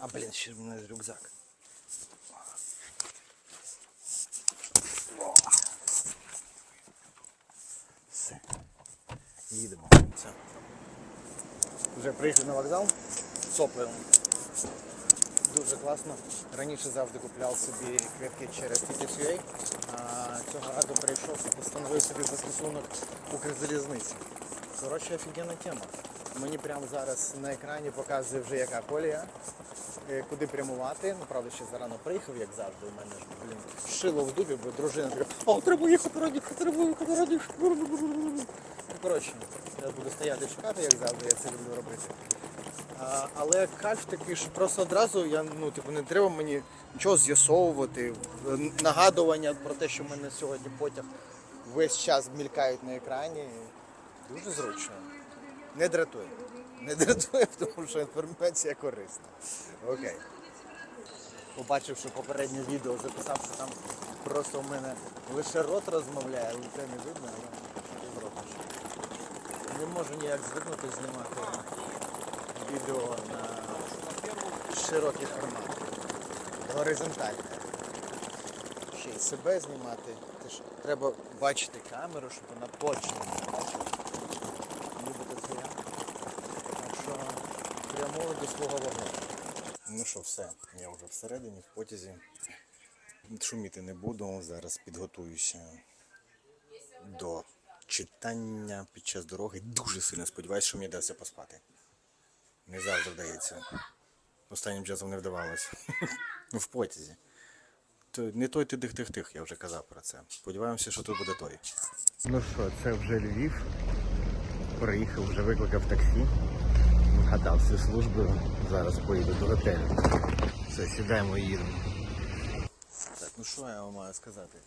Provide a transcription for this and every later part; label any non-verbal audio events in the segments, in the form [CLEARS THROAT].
А блін, ще в мене рюкзак. Все. Їдемо. Вже приїхали на вокзал. Сопливо. Дуже класно. Раніше завжди купляв собі квитки через TTCA, а цього разу прийшов і постановив собі застосунок Укрзалізниці. Коротше, офігенна тема. Мені прямо зараз на екрані показує вже яка колія, куди прямувати. Ну, правда, ще зарано приїхав, як завжди. У мене блін, шило в дубі, бо дружина така, о, треба їхати раніше, треба їхати раніше. Ну, коротше, я буду стояти чекати, як завжди, я це люблю робити. А, але кайф такий, що просто одразу я ну типу не треба мені нічого з'ясовувати. е, Нагадування про те, що в мене сьогодні потяг весь час мількають на екрані. Дуже зручно. Не дратує. Не дратує, тому що інформація корисна. Окей. Побачивши попереднє відео, записав, що там просто в мене лише рот розмовляє, але це не видно, але зробиш. Не можу ніяк звикнути знімати відео на широкий формат. Горизонтальне. Ще й себе знімати. Треба бачити камеру, щоб вона точно не бачила. Любите це я. Так що прямую до свого вагону. Ну що, все, я вже всередині, в потязі. Шуміти не буду, зараз підготуюся до читання під час дороги. Дуже сильно сподіваюся, що мені вдасться поспати. Не завжди вдається. Останнім часом не вдавалося. [LAUGHS] В потязі. Не той ти дих-тих-тих, я вже казав про це. Сподіваємося, що тут буде той. Ну що, це вже Львів. Приїхав, вже викликав таксі. Вгадав всю службу. Зараз поїду до готелю. Все, сідаємо і їдемо. Так, ну що я вам маю сказати?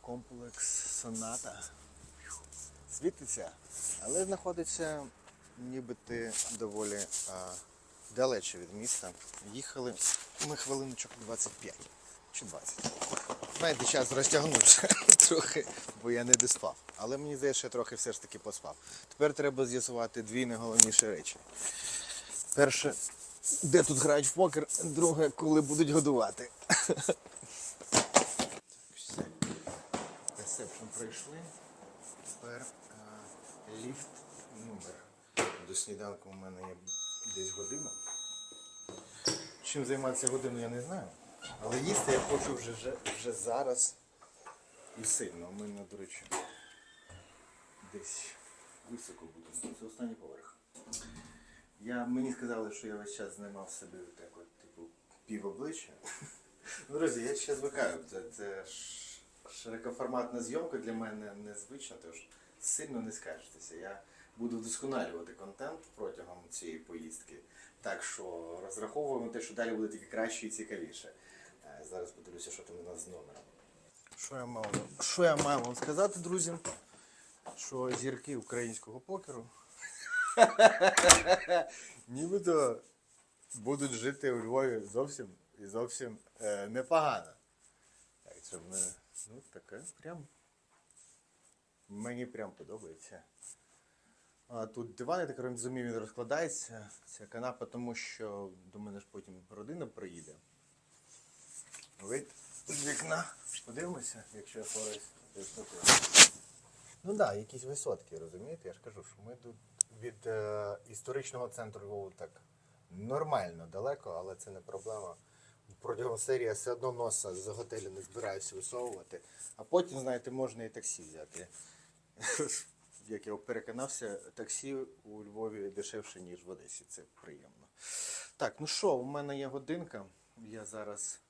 Комплекс соната світиться, але знаходиться нібито доволі а, далече від міста. Їхали ми хвилиночок 25 чи 20. Знаєте, час розтягнувся [LAUGHS] трохи, бо я не доспав. Але мені здається, що я трохи все ж таки поспав. Тепер треба з'ясувати дві найголовніші речі. Перше, де тут грають в покер, друге, коли будуть годувати. Все. Ресепшн пройшли. Тепер а, ліфт номер. До сніданку у мене є десь година. Чим займатися годину, я не знаю. Але їсти я хочу вже, вже, вже зараз і сильно. У мене, до речі, десь високо буде. Це останній поверх. Я, мені сказали, що я весь час знімав собі так от, типу, пів обличчя. [LAUGHS] Ну, друзі, я ще звикаю. Це, це широкоформатна зйомка для мене незвична, тож сильно не скажетеся. Я буду вдосконалювати контент протягом цієї поїздки. Так що розраховуємо те, що далі буде тільки краще і цікавіше. Зараз подивлюся, що там у нас з номером. Що я мав, що я маю вам сказати, друзі? Що зірки українського покеру [LAUGHS] нібито будуть жити у Львові зовсім і зовсім е, непогано. Так, в мене, ну, таке прям. Мені прям подобається. А тут диван, я так розумію, він розкладається. Ця канапа, тому що до мене ж потім родина приїде. Вид з вікна. Подивимося, якщо я пораюсь. Ну так, да, якісь висотки, розумієте? Я ж кажу, що ми тут від е, історичного центру Львову так нормально далеко, але це не проблема. Протягом серії все одно носа з готелю не збираюся висовувати. А потім, знаєте, можна і таксі взяти. [LAUGHS] Як я переконався, таксі у Львові дешевше, ніж в Одесі. Це приємно. Так, ну що, у мене є годинка. Я зараз.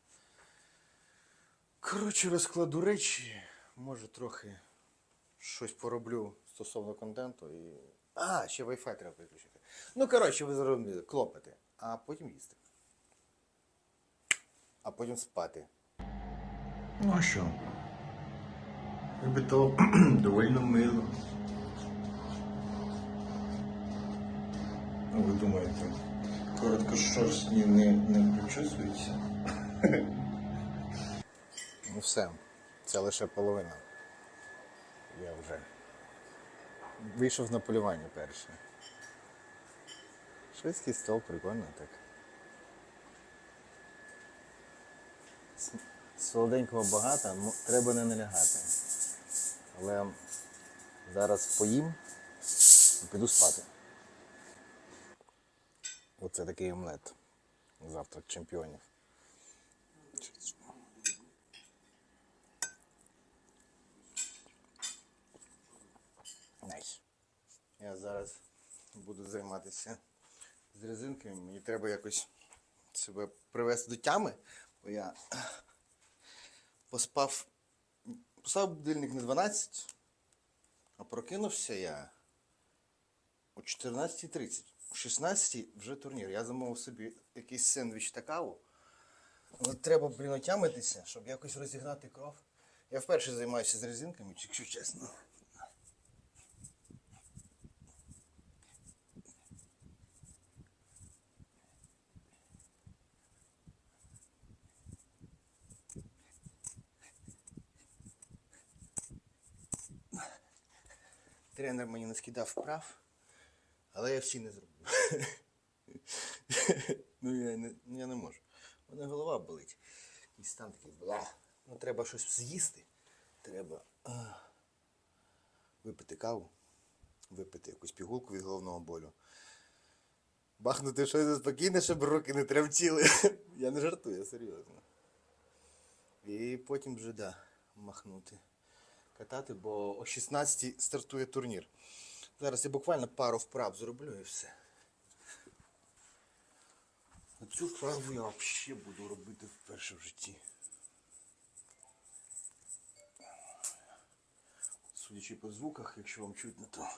Коротше, розкладу речі. Може трохи щось пороблю стосовно контенту і. А, ще Wi-Fi треба підключити. Ну, коротше, ви зрозуміли, клопати, а потім їсти. А потім спати. Ну а що? Якби то [CLEARS THROAT] доволі мило. Ви думаєте, короткошорстні не, не причесуються? [LAUGHS] Ну все, це лише половина. Я вже вийшов на полювання перше. Швидкий стол прикольно так. Солоденького багато, треба не налягати. Але зараз поїм і піду спати. Оце такий омлет. Завтрак чемпіонів. Я зараз буду займатися з резинками. Мені треба якось себе привести до тями, бо я поспав. Поставив будильник на 12, а прокинувся я о 14.30. О 16 вже турнір. Я замовив собі якийсь сендвіч та каву. Але треба, блін, отямитися, щоб якось розігнати кров. Я вперше займаюся з резинками, якщо чесно. Тренер мені наскидав вправ, але я всі не зроблю. [LAUGHS] ну я не, ну, я не можу. У мене голова болить. І стан такий бла. Ну треба щось з'їсти. Треба а, випити каву, випити якусь пігулку від головного болю. Бахнути щось спокійне, щоб руки не тремтіли. [LAUGHS] я не жартую, серйозно. І потім вже да, махнути катати, бо о 16 стартує турнір. Зараз я буквально пару вправ зроблю і все. Цю вправу я взагалі буду робити вперше в житті. Судячи по звуках, якщо вам чутно, то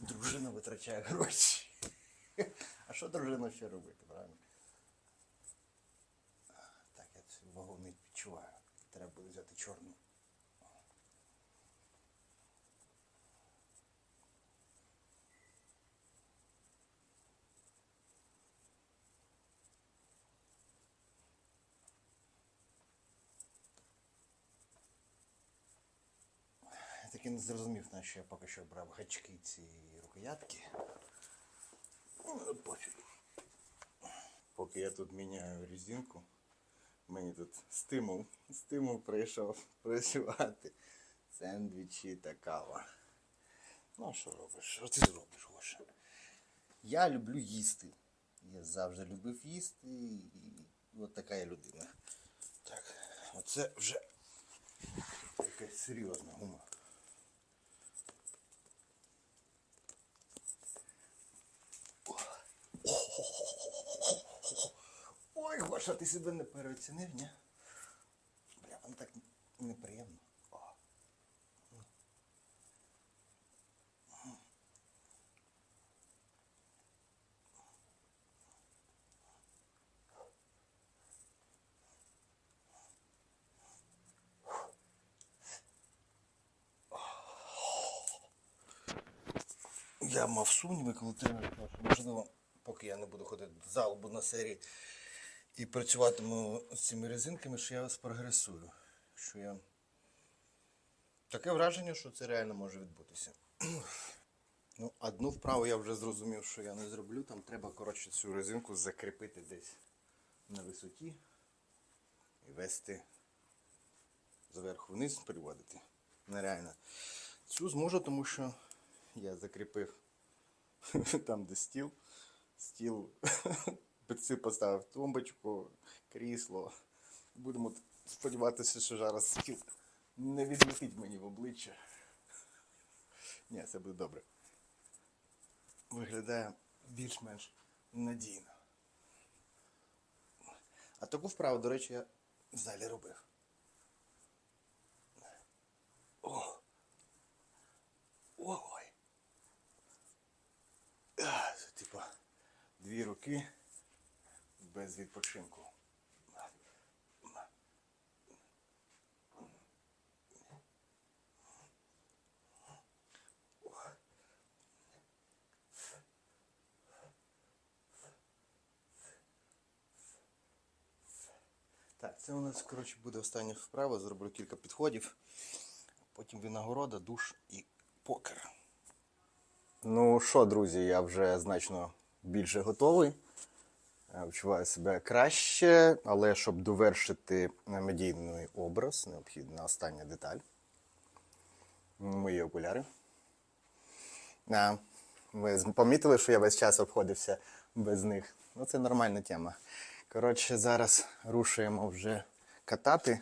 дружина витрачає гроші. А що дружина ще робити, правильно? Так, я цю вагу не відчуваю. Треба буде взяти чорну. Не зрозумів, на що я поки що брав гачки ці рукоятки. Ну, пофіг. Поки я тут міняю резинку, мені тут стимул, стимул прийшов працювати. Сендвічі та кава. Ну, що робиш? Що ти зробиш, Гоша? Я люблю їсти. Я завжди любив їсти і от така я людина. Так, оце вже якась серйозна гума. Ой, Гоша, ти себе не переоцінив, ні? Бля, вам так неприємно. О. Я мав сумніви, коли тренер можливо, поки я не буду ходити до залу, буду на серії і працюватиму з цими резинками, що я спрогресую. Що я... Таке враження, що це реально може відбутися. Ну, одну вправу я вже зрозумів, що я не зроблю. Там треба, коротше, цю резинку закріпити десь на висоті і вести зверху вниз приводити. Нереально. Цю зможу, тому що я закріпив [LAUGHS] там, де стіл. Стіл під поставив тумбочку, крісло. Будемо сподіватися, що зараз стіл не відлетить мені в обличчя. Ні, це буде добре. Виглядає більш-менш надійно. А таку вправу, до речі, я в залі робив. О! Ой. А, Це типа дві руки без відпочинку. Так, це у нас, коротше, буде остання вправа. Зроблю кілька підходів. Потім винагорода, душ і покер. Ну що, друзі, я вже значно більше готовий. Е, відчуваю себе краще, але щоб довершити медійний образ, необхідна остання деталь. Мої окуляри. А, ви помітили, що я весь час обходився без них. Ну, це нормальна тема. Коротше, зараз рушуємо вже катати.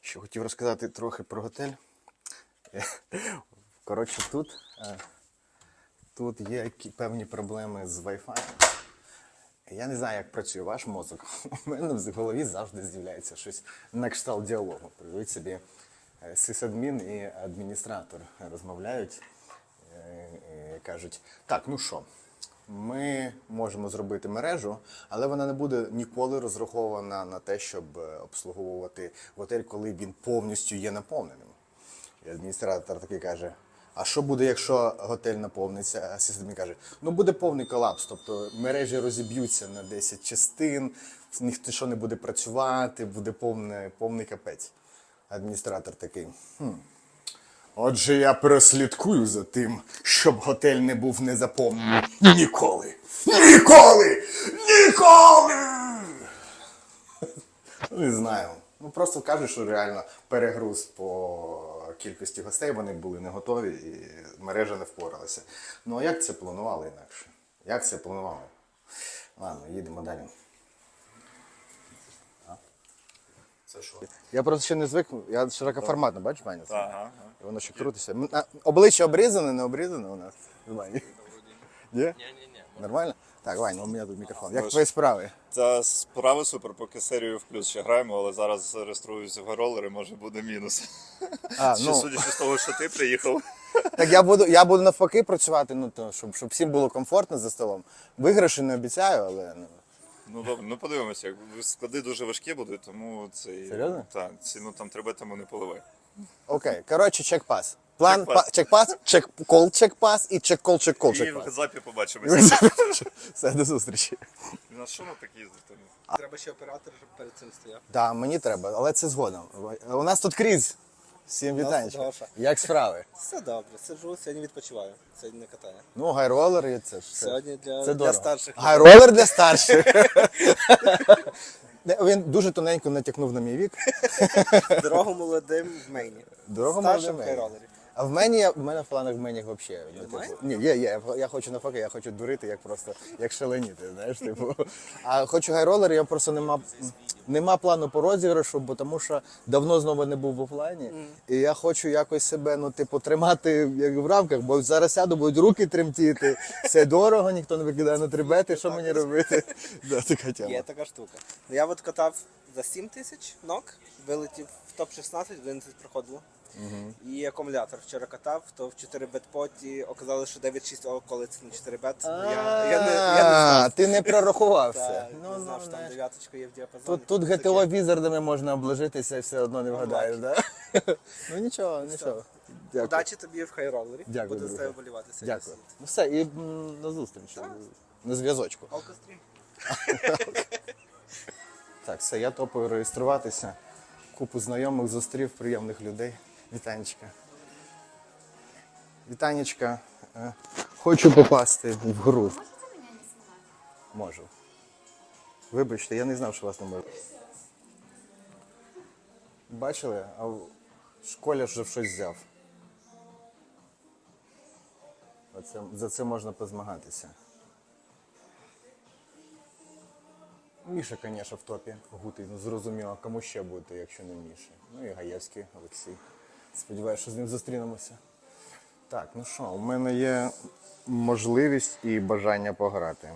Що хотів розказати трохи про готель. Коротше, тут, е, тут є певні проблеми з Wi-Fi. Я не знаю, як працює ваш мозок. [LAUGHS] У мене в голові завжди з'являється щось на кшталт діалогу. Приведіть собі е, сисадмін і адміністратор розмовляють е, і кажуть: так, ну що, ми можемо зробити мережу, але вона не буде ніколи розрахована на те, щоб е, обслуговувати готель, коли він повністю є наповненим. І адміністратор такий каже: а що буде, якщо готель наповниться? А сисадмін каже: ну буде повний колапс, тобто мережі розіб'ються на 10 частин, ніхто що не буде працювати, буде повний, повний капець. Адміністратор такий. Хм. Отже, я прослідкую за тим, щоб готель не був незаповнений ніколи. Ніколи! Ніколи! [LAUGHS] Не знаю. Ну просто кажуть, що реально перегруз по кількості гостей вони були не готові і мережа не впоралася. Ну а як це планували інакше? Як це планували? Ладно, їдемо далі. Це що? Я просто ще не звик, я широкоформатно, бачиш, Ваня? це? Ага. І Воно ще крутиться. М, а, Обличчя обрізане, не обрізане у нас. Ні? Ні-ні-ні. Нормально? Так, Ваня, у мене тут мікрофон. Як твої справи? Та справи супер, поки серію в плюс ще граємо, але зараз реєструюся в ролери, може буде мінус. А, ну, судячи з того, що ти приїхав. так я буду, я буду навпаки працювати, ну, то, щоб, щоб всім було комфортно за столом. Виграші не обіцяю, але ну, Ну добре, ну подивимося, як склади дуже важкі будуть, тому це Серйозно? Так, ціну там треба, тому не поливай. окей. Коротше, чекпас. План Чекпас. па- чекпас, чек-кол, чекпас і чек-кол, чек-кол, І в чекпас. газапі побачимося. [LAUGHS] Все, до зустрічі. На що ми так їздити? Треба ще оператор, щоб перед цим стояв. Так, мені треба, але це згодом. У нас тут крізь. Всім нас. Гоша. Як справи? [LAUGHS] Все добре, сиджу, сьогодні відпочиваю. Сьогодні не катаю. Ну, гайролер і це ж все. Сьогодні для, Це для дорого. старших. Гайролер для старших. [LAUGHS] Не, Він дуже тоненько натякнув на мій вік. Дорогу молодим в мейні. Старшим молодим. хайролері. А в мені є- в мене в планах в мені взагалі. Ні, є, є. Я хочу навпаки, я хочу дурити, як просто як шаленіти, знаєш, типу. А хочу гайролер, я просто нема, нема плану по розіграшу, бо тому що давно знову не був в офлайні. І я хочу якось себе, ну, типу, тримати як в рамках, бо зараз сяду, будуть руки тремтіти, все дорого, ніхто не викидає на трибети, що мені робити? [LAUGHS] Да, така тема. Є така штука. Я от катав за 7 тисяч ног, вилетів в топ-16, 11 проходило. І акумулятор вчора катав, то в 4 бет поті оказалось, що 9-6 околиць на 4 бет. Я, я, не, я не А, знав. Ти не прорахувався. Та, Ну, не ну, знав, що там дев'яточка є в діапазоні. Тут, тут Таке. ГТО візардами можна обложитися і все одно не вгадаєш, да? [LAUGHS] Ну нічого, нічого. Дякую. Удачі тобі в хайролері. Дякую, Буду з тебе болівати сьогодні. Дякую. Ну все, і м, на зустріч. На зв'язочку. Алкострім. [LAUGHS] Так, все, я топаю реєструватися. Купу знайомих зустрів, приємних людей. Вітанечка. Вітанечка. Е, Хочу попасти в гру. Можу. Вибачте, я не знав, що вас не може. Бачили? А в школі вже щось взяв. Оце, за це можна позмагатися. Міша, звісно, в топі. Гутий, ну зрозуміло, кому ще бути, якщо не Міша. Ну і Гаєвський Олексій. Сподіваюся, що з ним зустрінемося. Так, ну що, у мене є можливість і бажання пограти.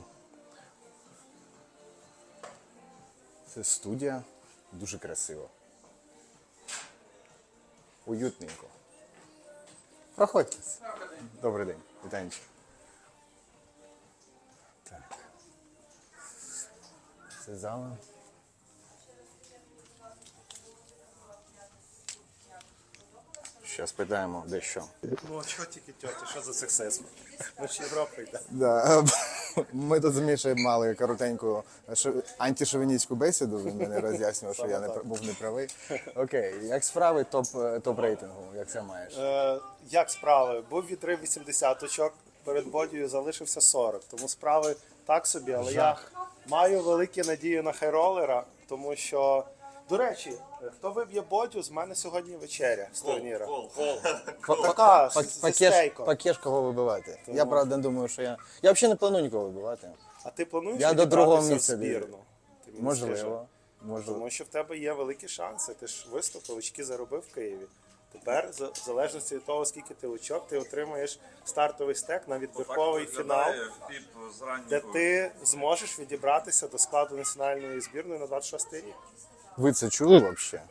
Це студія, дуже красиво. Уютненько. Проходьте. Добрий день, вітанечко. Так. Це зала. Зараз питаємо дещо. Ну, а чого тільки тьоті? Що за сексизм? Ми ж Європа йде. Да. [LAUGHS] Ми тут з Мішою мали коротеньку шо- антишовіністську бесіду. Він мене роз'яснював, що я не був неправий. Окей, як справи топ, топ рейтингу? Як це маєш? Е, як справи? Був відрив 80 очок, перед бодію залишився 40. Тому справи так собі, але Жах. я Маю великі надії на хайролера, тому що. До речі, хто виб'є бодю, з мене сьогодні вечеря з турніра. Така, Пакеш кого вибивати. Я правда не думаю, що я. Я взагалі не планую нікого вибивати. А ти плануєш Я до другого місця збірну? Ти мені скажи. Можливо. Можливо. Тому що в тебе є великі шанси. Ти ж виступив, очки заробив в Києві. Тепер, за- в залежності від того, скільки ти очок, ти отримаєш стартовий стек на відбірковий фінал, де ти зможеш відібратися до складу національної збірної на 26 рік. Ви це чули взагалі?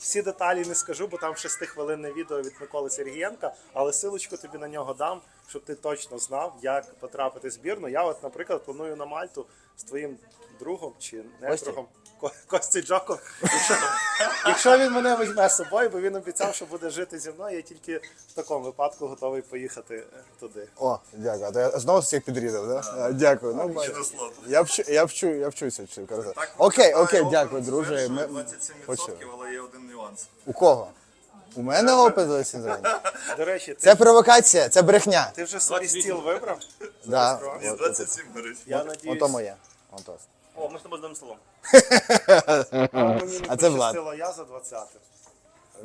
Всі деталі не скажу, бо там шестихвилинне відео від Миколи Сергієнка, але силочку тобі на нього дам, щоб ти точно знав, як потрапити в збірну. Я, от, наприклад, планую на Мальту з твоїм другом чи не другом Ко- Костю Джоком. Якщо, [LAUGHS] якщо він мене візьме з собою, бо він обіцяв, що буде жити зі мною, я тільки в такому випадку готовий поїхати е, туди. О, дякую. А то я знову всіх підрізав, так? Да? Дякую. Ну, бачу. Я вчу, я вчу, я вчуся вчив. казати. Окей, окей, дякую, друже. Ми... 27%, Почув. але є один нюанс. У кого? У мене опит 27. До речі, ти, Це провокація, це брехня. ти вже свій стіл вибрав? Да. Ні, 27 горить. Я надіюсь, Ото моє. Ото. О, ми з тобою з одним столом. [LAUGHS] а мені не А це Влад. пощастило, я за 20.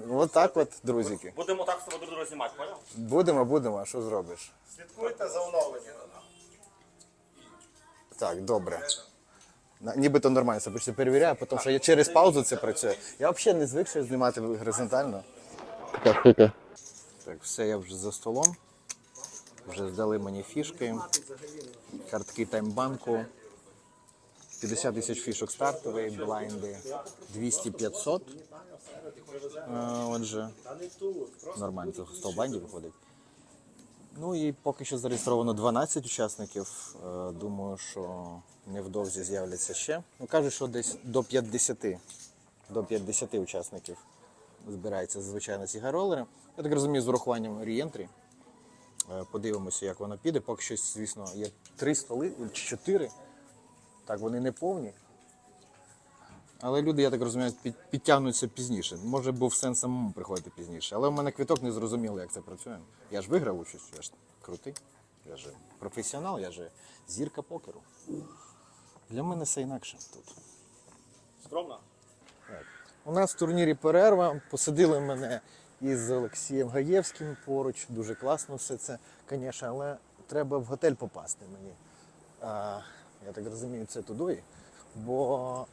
От так от, друзіки. Будемо так з тобою друг друга знімати, поняв? Будемо, будемо, а що зробиш? Слідкуйте за оновленням. Так, добре. На- Нібито нормально себе перевіряю, тому що я через паузу це працює. Я взагалі не звик ще знімати горизонтально. Так, все, я вже за столом. Вже здали мені фішки. Картки таймбанку. 50 тисяч фішок стартовий, блайнди 200-500. Е, Отже, нормально, це 100 блайндів виходить. Ну і поки що зареєстровано 12 учасників. Е, Думаю, що невдовзі з'являться ще. Ну, кажуть, що десь до 50, до 50 учасників збирається звичайно ці гайролери. Я так розумію, з урахуванням рієнтрі. Е, Подивимося, як воно піде. Поки що, звісно, є три столи, чи чотири. Так, вони не повні. Але люди, я так розумію, підтягнуться пізніше. Може, був сенс самому приходити пізніше. Але в мене квиток не зрозуміло, як це працює. Я ж виграв участь, я ж крутий. Я ж професіонал, я ж зірка покеру. Для мене все інакше тут. Скромно. У нас в турнірі перерва. Посадили мене із Олексієм Гаєвським поруч. Дуже класно все це, звісно, але треба в готель попасти мені. А, я так розумію, це туди. Бо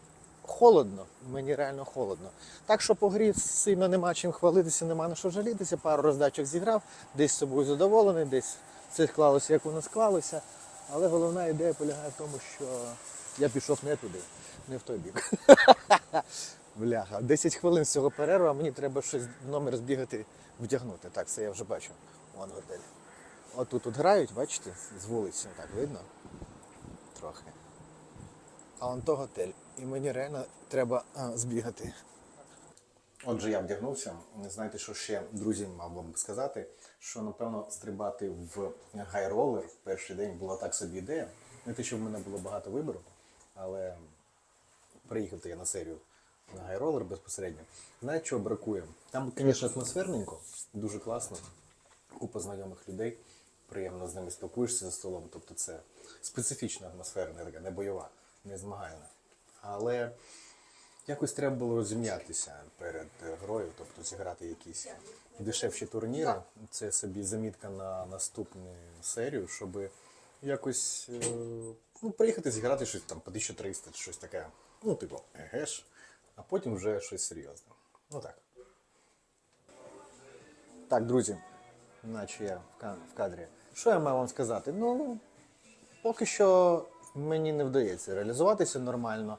холодно, мені реально холодно. Так що по грі сильно нема чим хвалитися, нема на що жалітися. Пару роздачок зіграв, десь з собою задоволений, десь все склалося, як воно склалося. Але головна ідея полягає в тому, що я пішов не туди, не в той бік. [LAUGHS] Бляха, 10 хвилин з цього перерва, мені треба щось в номер збігати, вдягнути. Так, це я вже бачу. Вон готель. От тут грають, бачите, з вулиці, так видно? Трохи. А он то готель. І мені реально треба а, збігати. Отже, я вдягнувся. Знаєте, що ще друзі мав вам сказати, що напевно стрибати в гайролер в перший день була так собі ідея. Не те, що в мене було багато вибору, але приїхав то я на серію на гайролер безпосередньо. Знаєте, чого бракує? Там, звісно, атмосферненько, дуже класно. Купа знайомих людей, приємно з ними спілкуєшся за столом. Тобто це специфічна атмосфера, не така, не бойова, не змагальна. Але якось треба було розім'ятися перед грою, тобто зіграти якісь дешевші турніри. Це собі замітка на наступну серію, щоб якось е, ну, приїхати зіграти щось там по 1300 чи щось таке. Ну, типу, еге ж, а потім вже щось серйозне. Ну так. Так, друзі, наче я в кадрі. Що я маю вам сказати? Ну, поки що мені не вдається реалізуватися нормально.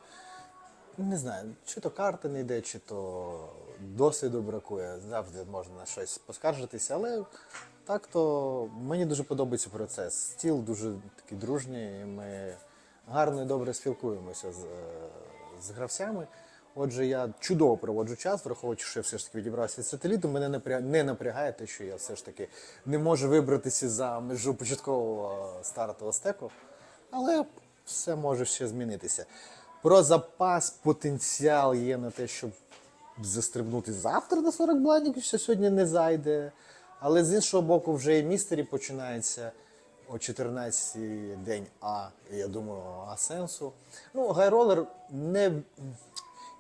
Не знаю, чи то карта не йде, чи то досвіду бракує. Завжди можна на щось поскаржитися, але так то мені дуже подобається процес. Стіл дуже такий дружній. і Ми гарно і добре спілкуємося з, е, з гравцями. Отже, я чудово проводжу час, враховуючи, що я все ж таки відібрався від сателіту. Мене напря- не напрягає те, що я все ж таки не можу вибратися за межу початкового е, стартового стеку. Але все може ще змінитися. Про запас потенціал є на те, щоб застрибнути завтра на 40 блайндів, що сьогодні не зайде. Але з іншого боку, вже і містері починається. о 14 день А, я думаю, а сенсу. Ну, гайролер не.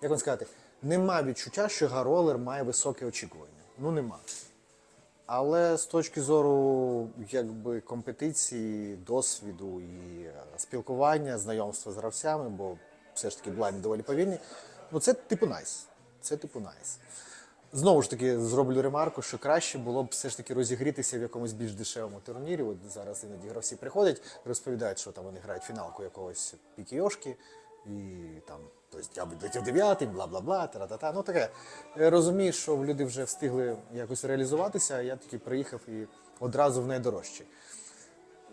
Як вам сказати, нема відчуття, що гайролер має високе очікування. Ну, нема. Але з точки зору якби, компетиції, досвіду і е, спілкування, знайомства з гравцями, бо все ж таки блайнд доволі повільні, ну це типу найс. Це типу найс. Знову ж таки, зроблю ремарку, що краще було б все ж таки розігрітися в якомусь більш дешевому турнірі. От зараз іноді гравці приходять, розповідають, що там вони грають фіналку якогось пікіошки, і там хтось я летів дев'ятий, бла бла бла, та-та-та. Ну таке. Розумію, що люди вже встигли якось реалізуватися, а я таки приїхав і одразу в найдорожчі.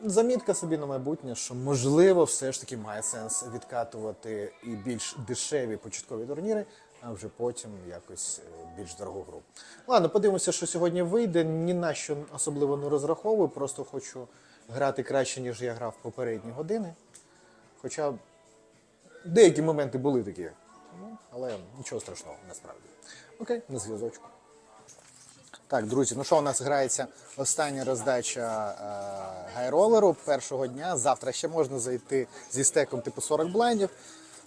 Замітка собі на майбутнє, що можливо все ж таки має сенс відкатувати і більш дешеві початкові турніри, а вже потім якось е, більш дорогу гру. Ладно, подивимося, що сьогодні вийде. Ні на що особливо не розраховую, просто хочу грати краще, ніж я грав попередні години. Хоча деякі моменти були такі, ну, але нічого страшного насправді. Окей, на зв'язочку. Так, друзі, ну що у нас грається остання роздача е, гайролеру першого дня. Завтра ще можна зайти зі стеком типу 40 блайндів.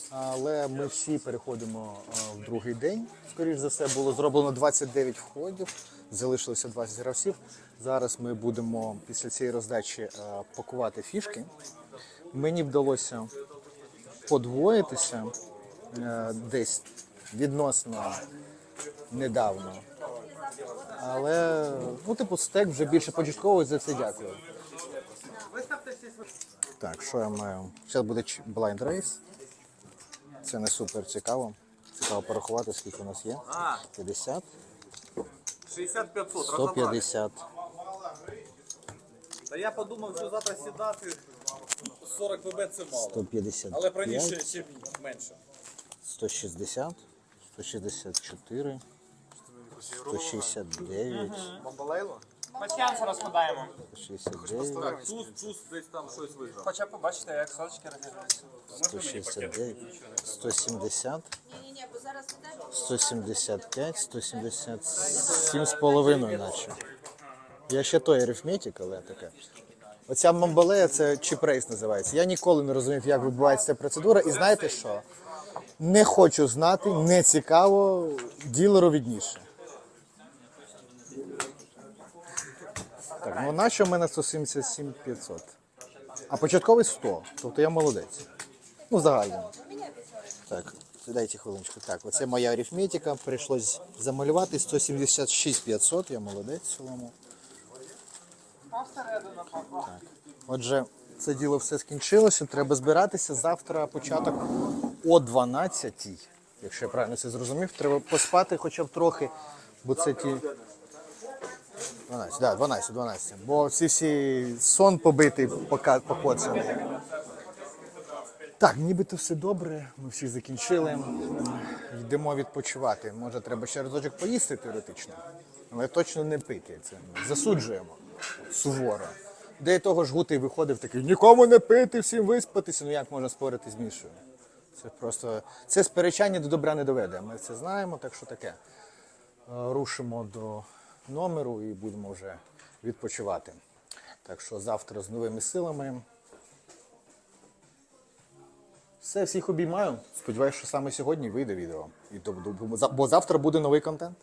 Але ми всі переходимо е, в другий день. Скоріше за все, було зроблено 29 входів, залишилося 20 гравців. Зараз ми будемо після цієї роздачі е, пакувати фішки. Мені вдалося подвоїтися е, десь відносно недавно. Але, ну, типу, стек вже більше початковий, за це дякую. Так, що я маю? Зараз буде blind race. Це не супер цікаво. Цікаво порахувати, скільки у нас є. 50, 60-500, 150. Та я подумав, що завтра сідати 40 ВБ це мало. 155, Але раніше ще менше. 160, 164, 169, Бомбалейло? Пасіанси розкладаємо. 169, Туз, туз десь там щось виграв. Хоча побачите, як соточки розіграються. 169, 170, Ні-ні, бо зараз іде 175, 177 з половиною наче. Я ще той арифметик, але таке. Оця мамбалея це чіпрейс називається. Я ніколи не розумів, як відбувається ця процедура. І знаєте що? Не хочу знати, не цікаво, ділеру відніше. Так, ну наче в мене 177 500. А початковий 100. Тобто я молодець. Ну, загально. Так, дайте хвилиночку. Так, оце моя арифметика. Прийшлось замалювати 176 500. Я молодець в цілому. Отже, це діло все скінчилося. Треба збиратися. Завтра початок о 12 Якщо я правильно це зрозумів, треба поспати хоча б трохи, бо це ті. 12, да, 12, 12. Бо ці всі сон побитий, покоцаний. Так, нібито все добре, ми всі закінчили. Йдемо відпочивати. Може, треба ще разочок поїсти теоретично, але точно не пити. Це засуджуємо суворо. Де того ж гутий виходив такий, нікому не пити, всім виспатися. Ну як можна спорити з Мішою? Це просто це сперечання до добра не доведе. Ми це знаємо, так що таке. Е, Рушимо до номеру і будемо вже відпочивати. Так що завтра з новими силами. Все, всіх обіймаю. Сподіваюся, що саме сьогодні вийде відео. І бо завтра буде новий контент.